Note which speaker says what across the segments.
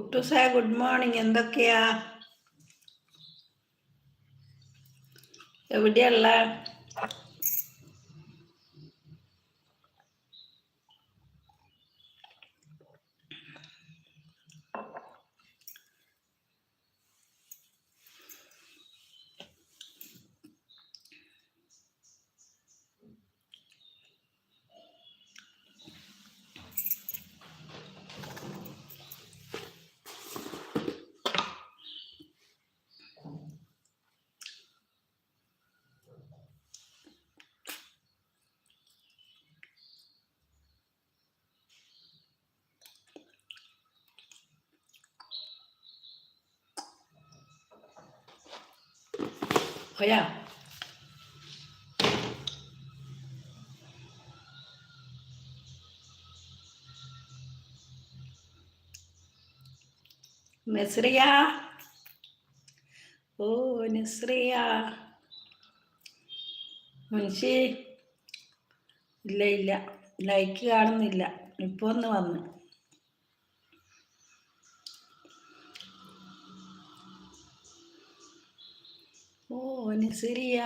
Speaker 1: കുട്ടുസേ good morning എന്തൊക്കെയാ? എവിടെയുള്ള പോയാ നസ്രിയ. ഓ നസ്രിയ. മുൻഷി ഇല്ല ഇല്ല. ലൈക്ക് കാണുന്നില്ല. ഇപ്പൊ ഒന്ന് വന്നു. നസിരിയ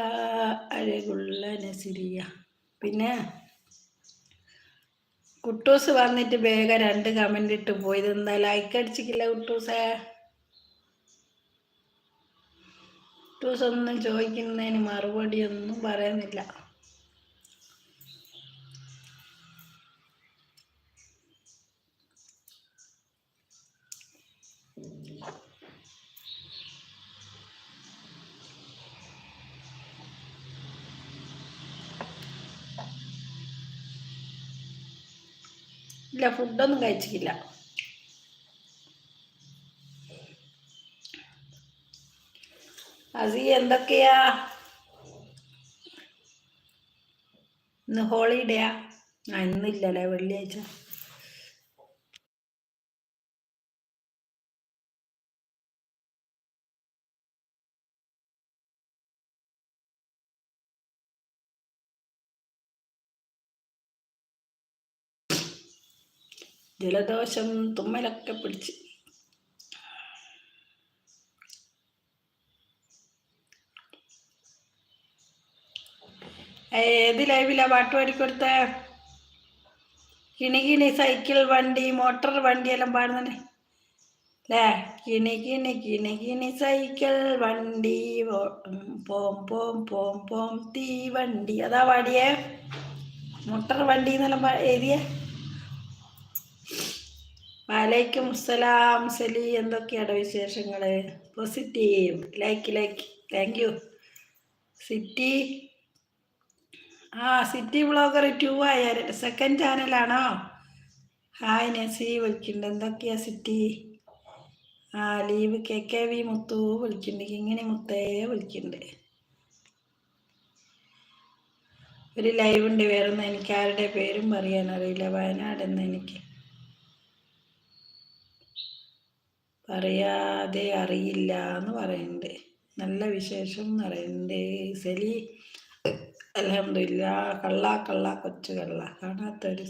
Speaker 1: അഴകുള്ള നസിരിയ. പിന്നെ കുട്ടൂസ് വന്നിട്ട് വേഗം രണ്ട് കമന്റ് ഇട്ട് പോയത് എന്താ ലൈക്ക് അടിച്ചിട്ടില്ല കുട്ടൂസേ? കുട്ടൂസ് ഒന്നും ചോദിക്കുന്നതിന് മറുപടി ഒന്നും പറയുന്നില്ല. ഇല്ല ഫുഡൊന്നും കഴിച്ചിട്ടില്ല. അസി എന്തൊക്കെയാ? ഇന്ന് ഹോളിഡേയാ ആ ഇന്നില്ലല്ലേ വെള്ളിയാഴ്ച. ജലദോഷം തുമ്മലൊക്കെ പിടിച്ച്. ഏത് ലൈവിലാ പാട്ട് പാടിക്കൊടുത്ത? കിണി കിണി സൈക്കിൾ വണ്ടി മോട്ടോർ വണ്ടിയെല്ലാം പാടുന്നുണ്ട് അല്ലേ കിണി കിണി കിണി കിണി സൈക്കിൾ വണ്ടി പോം പോം പോം പോം തീ വണ്ടി. അതാ പാടിയേ. മോട്ടോർ വണ്ടി എന്നെല്ലാം എഴുതിയേ. വലൈക്കും അസ്സലാം സലി. എന്തൊക്കെയാണ് വിശേഷങ്ങൾ positive. Like like. Thank you. City. ആ സിറ്റി വ്ളോഗർ ടു ആയ സെക്കൻഡ് ചാനലാണോ ഹായ് നസി വിളിക്കുന്നുണ്ട് എന്തൊക്കെയാ സിറ്റി? ആ ലീവ് കെ കെ വി മുത്തു വിളിക്കുന്നുണ്ട് ഇങ്ങനെ മുത്തേ വിളിക്കുന്നുണ്ട് ഒരു ലൈവ് ഉണ്ട്. വേറൊന്നും എനിക്ക് ആരുടെ പേരും പറയാനറിയില്ല. വയനാട് എന്ന് എനിക്ക് പറയാതെ അറിയില്ല എന്ന് പറയുന്നുണ്ട് നല്ല വിശേഷം എന്ന് പറയുന്നുണ്ട് സലി അലഹമില്ല കള്ള കള്ള കൊച്ചു കള്ള. കാണാത്തൊരു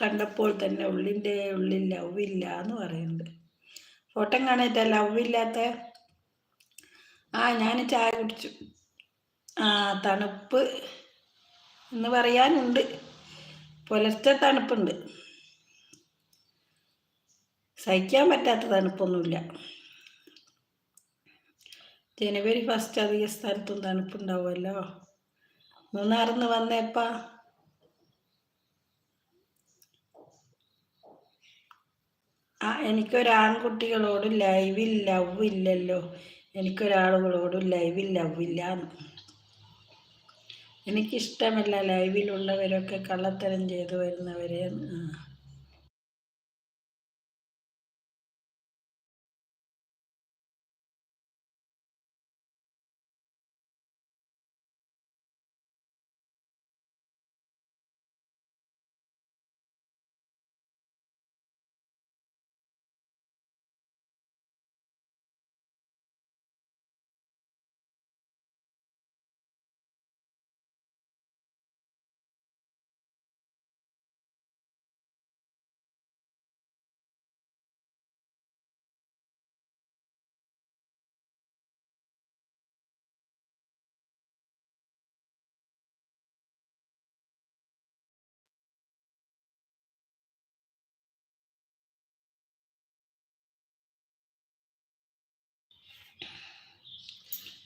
Speaker 1: കണ്ടപ്പോൾ തന്നെ ഉള്ളിന്റെ ഉള്ളിൽ ലവില്ല എന്ന് പറയുന്നുണ്ട് ഫോട്ടോ കാണാറ്റ ലവില്ലാത്ത ആ ഞാൻ ചായ കുടിച്ചു. ആ തണുപ്പ് എന്ന് പറയാനുണ്ട്. പുലർച്ചെ തണുപ്പുണ്ട്. സഹിക്കാൻ പറ്റാത്ത തണുപ്പൊന്നുമില്ല. ജനുവരി ഫസ്റ്റ് അധിക സ്ഥലത്തും തണുപ്പുണ്ടാവുമല്ലോ. മൂന്നാറിന്ന് വന്നേപ്പാ ആ എനിക്കൊരാൺകുട്ടികളോട് ലൈവിൽ ലവ് ഇല്ലല്ലോ. എനിക്കൊരാളുകളോട് ലൈവിൽ ലവ് ഇല്ല എനിക്കിഷ്ടമല്ല ലൈവിലുള്ളവരൊക്കെ കള്ളത്തരം ചെയ്തു വരുന്നവരെ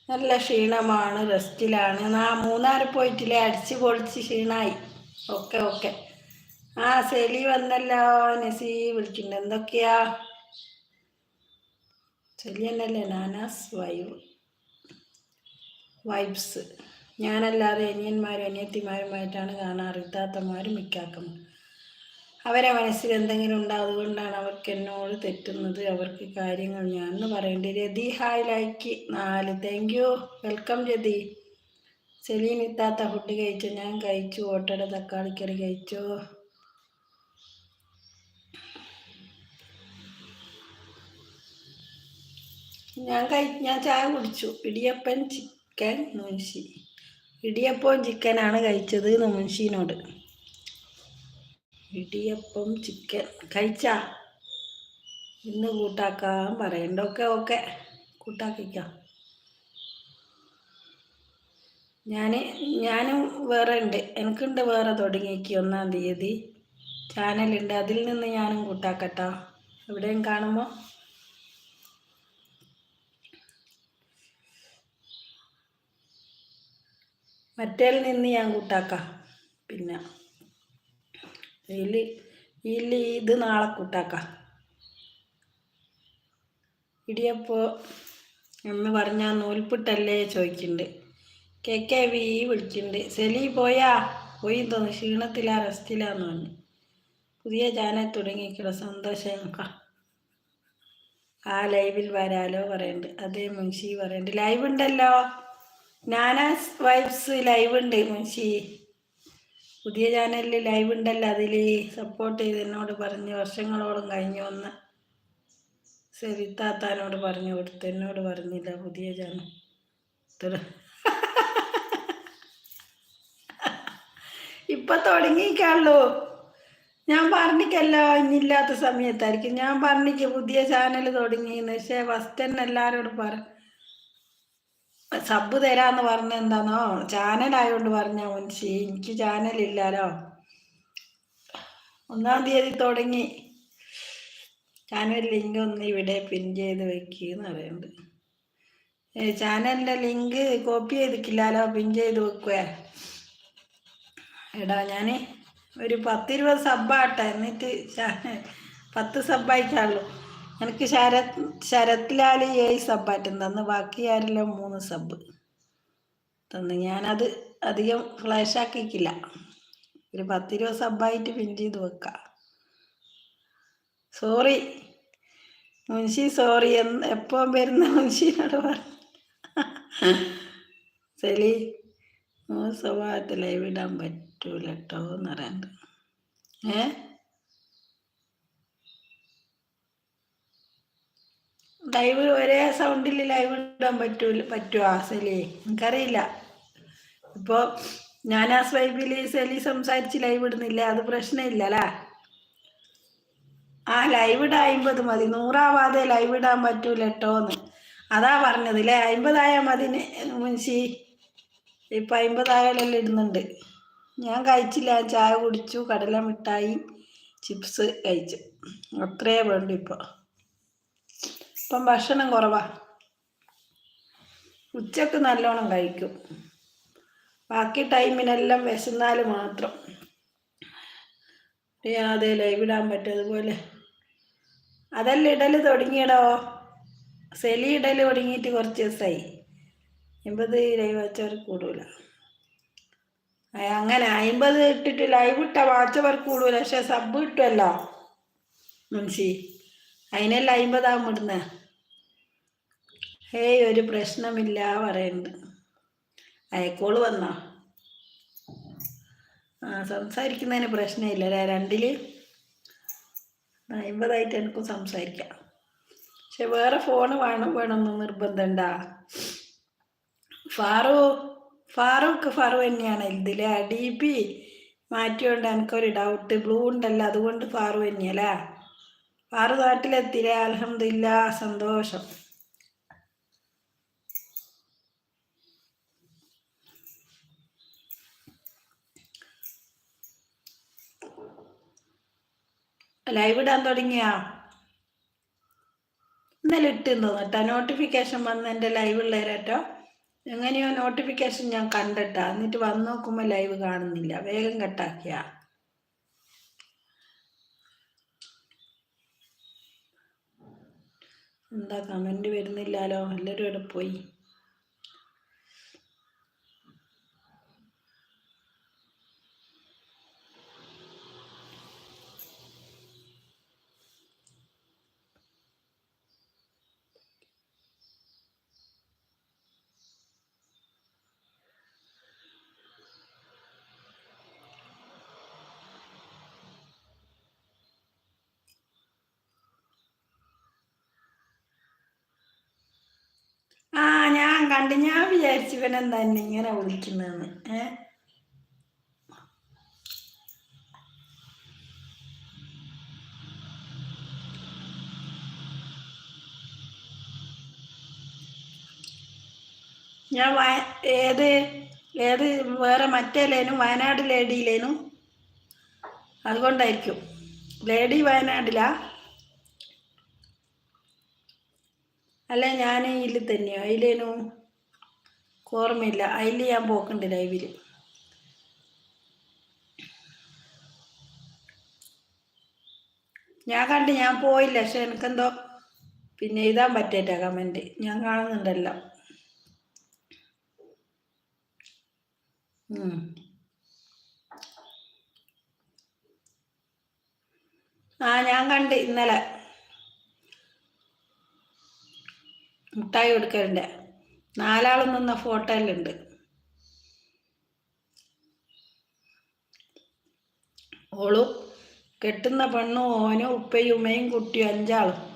Speaker 1: നല്ല ക്ഷീണമാണ് റെസ്റ്റിലാണ്. നാ മൂന്നാർ പോയിട്ടില്ലേ? അടിച്ച് പൊളിച്ച് ക്ഷീണായി. ഓക്കെ ഓക്കെ ആ സെലി വന്നല്ലോ നസി വിളിക്കുന്നുണ്ട് എന്തൊക്കെയാ? സെലി എന്നല്ലേ നാനാസ് വൈബ് വൈബ്സ്. ഞാനല്ലാതെ അനിയന്മാരും അനിയത്തിമാരുമായിട്ടാണ് കാണാറ്. ഇത്താത്തമാരും മിക്കാക്കും അവരെ മനസ്സിൽ എന്തെങ്കിലും ഉണ്ടാകുകൊണ്ടാണ് അവർക്ക് എന്നോട് തെറ്റുന്നത് അവർക്ക് കാര്യങ്ങൾ ഞാൻ എന്ന് പറയേണ്ടി രതി ഹായ് ലൈക്ക് നാല്. Thank you welcome Rathi. Selene ഇത്താത്ത ഫുഡ് കഴിച്ചു? ഞാൻ കഴിച്ചു. ഓട്ടയുടെ തക്കാളിക്കറി കഴിച്ചു? ഞാൻ കഴി ഞാൻ ചായ കുടിച്ചു. ഇടിയപ്പൻ ചിക്കൻ മുൻഷി. ഇടിയപ്പവും ചിക്കനാണ് കഴിച്ചത് മുൻഷീനോട്. ഇടിയപ്പം ചിക്കൻ കഴിച്ചാ? ഇന്ന് കൂട്ടാക്കാൻ പറയണ്ട. ഓക്കെ ഓക്കെ കൂട്ടാക്കിക്കാം. ഞാൻ ഞാനും വേറെ ഉണ്ട്. എനിക്കുണ്ട് വേറെ തുടങ്ങിയേക്ക് ഒന്നാം തീയതി. ചാനലുണ്ട്. അതിൽ നിന്ന് ഞാനും കൂട്ടാക്കട്ടോ. എവിടെയും കാണുമ്പോൾ മറ്റേൽ നിന്ന് ഞാൻ കൂട്ടാക്കാം. പിന്നെ. ഇതിൽ ഇതിൽ ഇത് നാളെ കൂട്ടാക്കാം. ഇടിയപ്പോൾ എന്ന് പറഞ്ഞാൽ നൂൽപ്പിട്ടല്ലേ ചോദിക്കുന്നുണ്ട് കെ കെ വി വിളിക്കുന്നുണ്ട് സെലി പോയാ? പോയി തോന്നു. ക്ഷീണത്തിലാ റെസ്റ്റിലാന്ന് പറഞ്ഞു. പുതിയ ചാനൽ തുടങ്ങിയിട്ടുള്ള സന്തോഷം ആ ലൈവിൽ വരാലോ പറയുന്നുണ്ട് അതേ മുൻഷി പറയുന്നുണ്ട് ലൈവ് ഉണ്ടല്ലോ നാനാസ് വൈബ്സ് ലൈവ് ഉണ്ട് മുൻഷി. പുതിയ ചാനലിൽ ലൈവ് ഉണ്ടല്ലോ. അതിൽ സപ്പോർട്ട് ചെയ്ത് എന്നോട് പറഞ്ഞ് വർഷങ്ങളോളം കഴിഞ്ഞു വന്ന് സരിത്താത്താനോട് പറഞ്ഞു കൊടുത്തു. എന്നോട് പറഞ്ഞില്ല പുതിയ ചാനൽ. ഇപ്പം തുടങ്ങിക്കാളൂ ഞാൻ പറഞ്ഞിക്കല്ലോ ഇന്നില്ലാത്ത സമയത്തായിരിക്കും. ഞാൻ പറഞ്ഞിക്ക് പുതിയ ചാനൽ തുടങ്ങിയെന്ന് പക്ഷേ ഫസ്റ്റ് തന്നെ എല്ലാവരോടും പറ സബ് തരാന്ന് പറഞ്ഞ എന്താണോ ചാനലായോണ്ട് പറഞ്ഞ മുൻഷി എനിക്ക് ചാനലില്ലാലോ ഒന്നാം തീയതി തുടങ്ങി. ചാനൽ ലിങ്ക് ഒന്ന് ഇവിടെ പിൻ ചെയ്ത് വെക്കുന്ന് പറയുന്നുണ്ട്. ചാനലിന്റെ ലിങ്ക് കോപ്പി ചെയ്തിട്ടില്ലാലോ? പിൻ ചെയ്ത് വെക്കുക എടാ ഞാൻ ഒരു പത്തിരുപത് സബ്ബാട്ടെ എന്നിട്ട് ചാനൽ പത്ത് സബ്ബായിട്ടാണല്ലോ എനിക്ക് ശരത് ശരത്ലാൽ ഏഴ് സബ്ബാറ്റം തന്ന് ബാക്കി ആരെല്ലാം? മൂന്ന് സബ് തന്ന് ഞാനത് അധികം ഫ്ലാഷ് ആക്കിക്കില്ല ഒരു പത്തിരുപത് സബ്ബായിട്ട് പിൻ ചെയ്ത് വെക്കാം. സോറി മുൻഷി സോറി എന്ന് എപ്പോൾ വരുന്ന മുൻഷിനോട് പറഞ്ഞു. ശരി സ്വഭാവത്തിൽ ലൈവ് ഇടാൻ പറ്റൂല കേട്ടോ എന്ന് പറയാണ്ട് ഏ? ലൈവ് ഒരേ സൗണ്ടിൽ ലൈവ് ഇടാൻ പറ്റൂല പറ്റുമോ സെലി എനിക്കറിയില്ല. ഇപ്പോൾ ഞാൻ ആ സ്വൈബിൽ സെലി സംസാരിച്ച് ലൈവ് ഇടുന്നില്ല അത് പ്രശ്നമില്ല അല്ലേ? ആ ലൈവ് ഇടാൻ അമ്പത് മതി നൂറാവാതെ ലൈവ് ഇടാൻ പറ്റൂല കേട്ടോന്ന് അതാ പറഞ്ഞത് അല്ലേ? അമ്പതായാൽ മതി മുൻഷി. ഇപ്പം അമ്പതായാലെല്ലാം ഇടുന്നുണ്ട്. ഞാൻ കഴിച്ചില്ല ചായ കുടിച്ചു കടല മിഠായി ചിപ്സ് കഴിച്ചു. അത്രേ വേണ്ടു ഇപ്പോൾ ഇപ്പം ഭക്ഷണം കുറവാ. ഉച്ചയ്ക്ക് നല്ലോണം കഴിക്കും. ബാക്കി ടൈമിനെല്ലാം വിശന്നാൽ മാത്രം. അതെ ലൈവ് ഇടാൻ പറ്റും അതുപോലെ അതല്ല ഇടൽ തുടങ്ങിയടോ? സെലി ഇടൽ തുടങ്ങിയിട്ട് കുറച്ച് ദിവസമായി എൺപത് ലൈവ് വെച്ചവർ കൂടൂല. അങ്ങനെ അമ്പത് ഇട്ടിട്ട് ലൈവ് ഇട്ട വാച്ചവർ കൂടൂല. പക്ഷെ സബ് കിട്ടുമല്ലോ മുൻഷി അതിനല്ല അമ്പതാകും ഇടുന്ന. ഹേയ് ഒരു പ്രശ്നമില്ല പറയുന്നുണ്ട് അയക്കോൾ വന്നോ? ആ സംസാരിക്കുന്നതിന് പ്രശ്നമില്ല രണ്ടിൽ അമ്പതായിട്ട് എനിക്കും സംസാരിക്കാം. പക്ഷെ വേറെ ഫോണ് വേണം വേണമെന്ന് നിർബന്ധമുണ്ടാ? ഫാറു ഫാറൂഖ് ഫാറു തന്നെയാണ് ഇതിലെ ഡി പി മാറ്റിയോണ്ട് എനിക്കൊരു ഡൗട്ട് ബ്ലൂ ഉണ്ടല്ലോ അതുകൊണ്ട് ഫാറു തന്നെയല്ലേ? ഫാറു നാട്ടിലെത്തിയില്ലേ? അലഹമില്ല സന്തോഷം. ലൈവ് ഇടാൻ തുടങ്ങിയാ? ഇന്നലെ ഇട്ടെന്ന് കേട്ടോ. നോട്ടിഫിക്കേഷൻ വന്ന് എന്റെ ലൈവ് ഉള്ളവരേട്ടോ എങ്ങനെയോ നോട്ടിഫിക്കേഷൻ ഞാൻ കണ്ടിട്ടാ. എന്നിട്ട് വന്ന് നോക്കുമ്പോൾ ലൈവ് കാണുന്നില്ല. വേഗം കട്ടാക്കിയ. എന്താ കമന്റ് വരുന്നില്ലല്ലോ എല്ലാവരും ഇവിടെ പോയി ആ ഞാൻ കണ്ടു ഞാൻ വിചാരിച്ചു ഇവനെന്താ എന്നെ ഇങ്ങനെ വിളിക്കുന്നതെന്ന്. ഞാൻ വയ ഏത് ഏത് വേറെ മറ്റേ ലേനും വയനാട് ലേഡിയിലേനും അതുകൊണ്ടായിരിക്കും. ലേഡി വയനാടിലാ? അല്ല ഞാൻ ഇതിൽ തന്നെയോ. അതിലേനു ഓർമ്മയില്ല. അതിൽ ഞാൻ പോക്കുണ്ട് ലൈവിൽ ഞാൻ കണ്ട് ഞാൻ പോയില്ല. പക്ഷെ എനിക്കെന്തോ പിന്നെ എഴുതാൻ പറ്റേറ്റ കമന്റ് ഞാൻ കാണുന്നുണ്ടല്ലോ. ആ ഞാൻ കണ്ട് ഇന്നലെ. മുട്ടായി കൊടുക്കലുണ്ട് നാലാളും നിന്ന ഫോട്ടോയിലുണ്ട്. ഓളും കെട്ടുന്ന പെണ്ണും ഓനും ഉപ്പയും ഉമ്മയും കുട്ടിയും അഞ്ചാളും.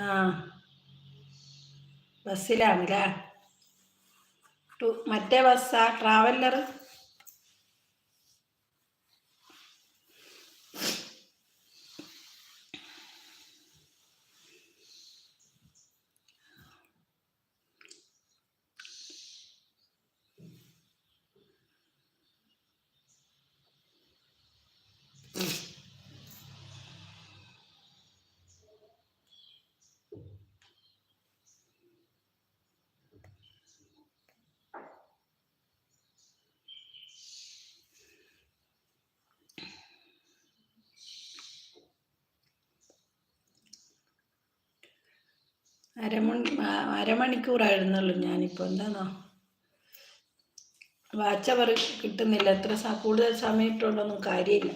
Speaker 1: ആ. ബസ്സിലാണല്ലേ? മറ്റേ ബസ്സാ? ട്രാവലർ അരമണി അരമണിക്കൂറായിരുന്നുള്ളൂ ഞാനിപ്പോൾ എന്താണോ വാച്ചവർ കിട്ടുന്നില്ല. എത്ര കൂടുതൽ സമയം ഇട്ടുകൊണ്ടൊന്നും കാര്യമില്ല.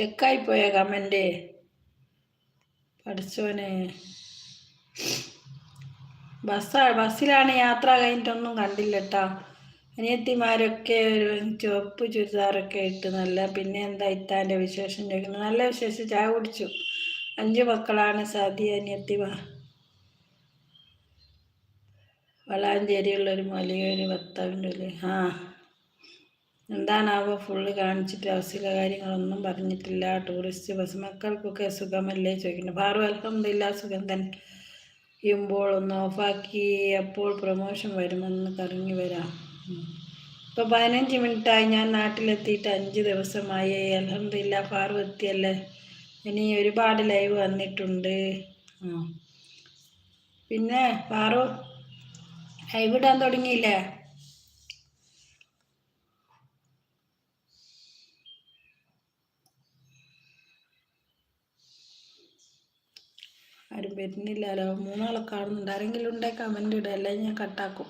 Speaker 1: സ്റ്റക്കായി പോയ കമന്റ്? പഠിച്ചോനെ ബസ്സാ ബസ്സിലാണ് യാത്ര കഴിഞ്ഞിട്ടൊന്നും കണ്ടില്ല കേട്ടോ അനിയത്തിമാരൊക്കെ ഒരു ചുവപ്പ് ചുരിദാറൊക്കെ ഇട്ട് നല്ല പിന്നെ എന്താ ഇത്താന്റെ വിശേഷം ചോദിക്കുന്നത്? നല്ല വിശേഷം ചായ കുടിച്ചു. അഞ്ച് മക്കളാണ് സാധ്യ അനിയത്തിമാർ വളാഞ്ചേരിയുള്ളൊരു മലയൊരു ഭർത്താവിന്റെ ആ. എന്താണാവോ ഫുള്ള് കാണിച്ചിട്ട് അവസ്ഥ കാര്യങ്ങളൊന്നും പറഞ്ഞിട്ടില്ല. ടൂറിസ്റ്റ് ബസ് മക്കൾക്കൊക്കെ സുഖമല്ലേ ചോദിക്കുന്നു. ഫാറു അലഹമില്ല സുഖം തന്നെ. ചെയ്യുമ്പോൾ ഒന്ന് ഓഫാക്കി അപ്പോൾ പ്രൊമോഷൻ വരുമെന്ന് കറങ്ങി വരാം. ഇപ്പോൾ പതിനഞ്ച് മിനിറ്റായി ഞാൻ നാട്ടിലെത്തിയിട്ട് അഞ്ച് ദിവസമായി. അലഹമില്ല ഫാറു എത്തിയല്ലേ? ഇനി ഒരുപാട് ലൈവ് വന്നിട്ടുണ്ട്. പിന്നെ ഫാറു ലൈവ് ഇടാൻ തുടങ്ങിയില്ലേ? ആരും വരുന്നില്ലല്ലോ. മൂന്നാളെ കാണുന്നുണ്ട് ആരെങ്കിലും ഉണ്ടെങ്കിൽ കമന്റ് ഇടുക അല്ലെങ്കിൽ ഞാൻ കട്ടാക്കും.